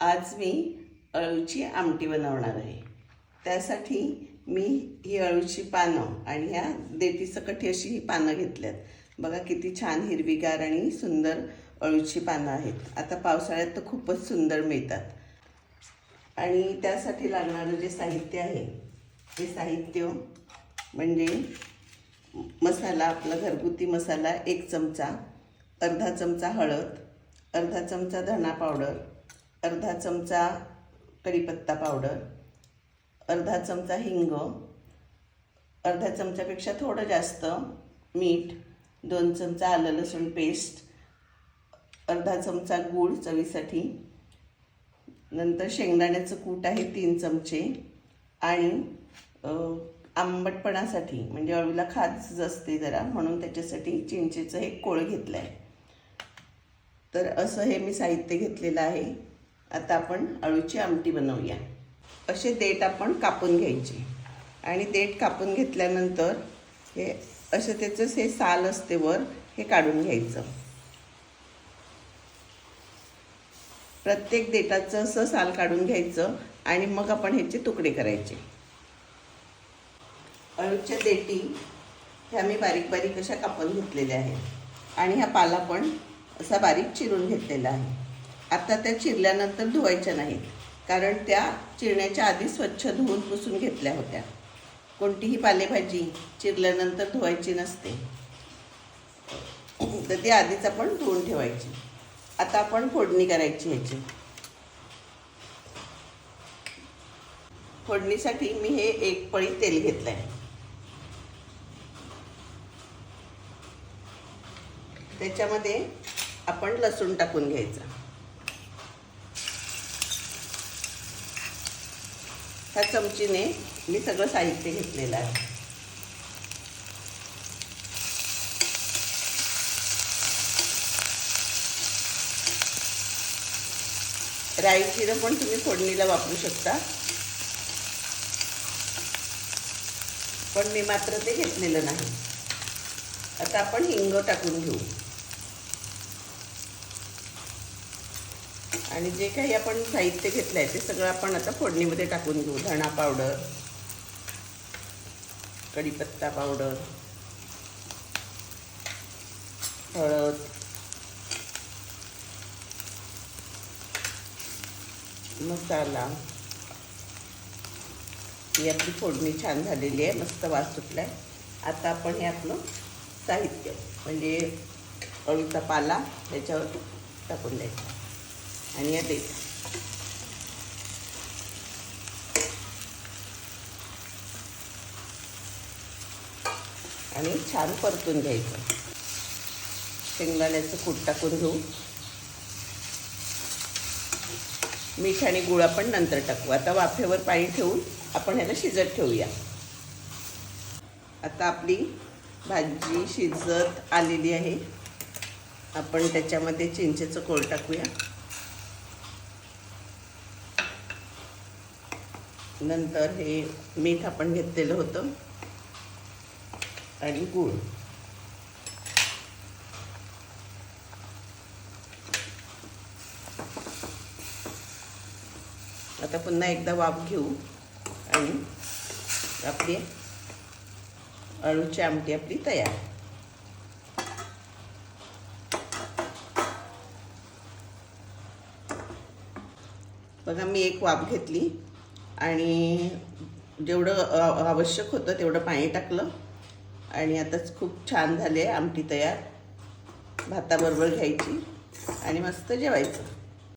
आज मी अळूची आमटी बनवणार आहे. त्यासाठी मी ही अळूची पानं आणि ह्या देठीसकट अशी ही पानं घेतल्यात. बघा किती छान हिरवीगार आणि सुंदर अळूची पानं आहेत. आता पावसाळ्यात तर खूपच सुंदर मिळतात. आणि त्यासाठी लागणारं जे साहित्य आहे ते साहित्य म्हणजे मसाला आपला घरगुती मसाला एक चमचा अर्धा चमचा हळद अर्धा चमचा धना पावडर अर्धा चमचा कढीपत्ता पावडर अर्धा चमचा हिंग अर्धा चमच्यापेक्षा थोडं जास्त मीठ दोन चमचा आलं लसूण पेस्ट अर्धा चमचा गूळ चवीसाठी नंतर शेंगदाण्याचं कूट आहे तीन चमचे आणि आंबटपणासाठी म्हणजे अळूला खाज असते जरा म्हणून त्याच्यासाठी चिंचेचं एक कोळ घेतलं आहे तर असं हे मी साहित्य घेतलेलं आहे. आता आपण अळूची आमटी बनवूया. असे देठ आपण कापून घ्यायचे. आणि देठ कापून घेतल्यानंतर हे असं त्याचंच हे साल असते वर हे काढून घ्यायचं. प्रत्येक देठाचं असं साल काढून घ्यायचं आणि मग आपण ह्याचे तुकडे करायचे. अळूच्या देठी ह्या मी बारीक बारीक अशा कापून घेतलेल्या आहेत. आणि ह्या पाला पण असा बारीक चिरून घेतलेला आहे. आता त्या चिरल्यानंतर धुवायच्या नाहीत. कारण त्या चिरण्याच्या आधी स्वच्छ धुवून पुसून घेतल्या होत्या. कोणतीही पालेभाजी चिरल्यानंतर धुवायची नसते. तर ती आधीच आपण धुवून ठेवायची. आता आपण फोडणी करायची ह्याची. फोडणीसाठी मी हे एक पळी तेल घेतलं आहे त्याच्यामध्ये आपण लसूण टाकून घ्यायचा. ह्या चमचीने मी सगळं साहित्य घेतलेलं आहे. राई जिरं पण तुम्ही फोडणीला वापरू शकता. पण मी मात्र ते घेतलेलं नाही. आता आपण हिंग टाकून घेऊ. आणि जे काही आपण साहित्य घेतलं आहे ते सगळं आपण आता फोडणीमध्ये टाकून घेऊ धणा पावडर कढीपत्ता पावडर हळद. मसाला. ही आपली फोडणी छान झालेली आहे मस्त वास सुटला आहे आता आपण हे आपलं साहित्य म्हणजे अळूचा पाला त्याच्यावर टाकून द्यायचा. आणि या देठ आणि छान परतून घ्यायचं. शेंगदाण्याचं कूट टाकून घेऊ. मीठ आणि गुळ आपण नंतर टाकू. आता वाफेवर पाणी ठेवून आपण ह्याला शिजत ठेवूया. आता आपली भाजी शिजत आलेली आहे. आपण त्याच्यामध्ये चिंचेचं कोळ टाकूया. नंतर हे मीठ आपण घेतलेलं होतं. आणि गूळ. आता पुन्हा एकदा वाफ घेऊ. आणि आपली अळूची आमटी आपली तयार. बघा मी एक वाफ घेतली. आणि जेवढं आवश्यक होतं तेवढं पाणी टाकलं. आणि आताच खूप छान झाले आमटी तयार. भाताबरोबर घ्यायची आणि मस्त जेवायचं.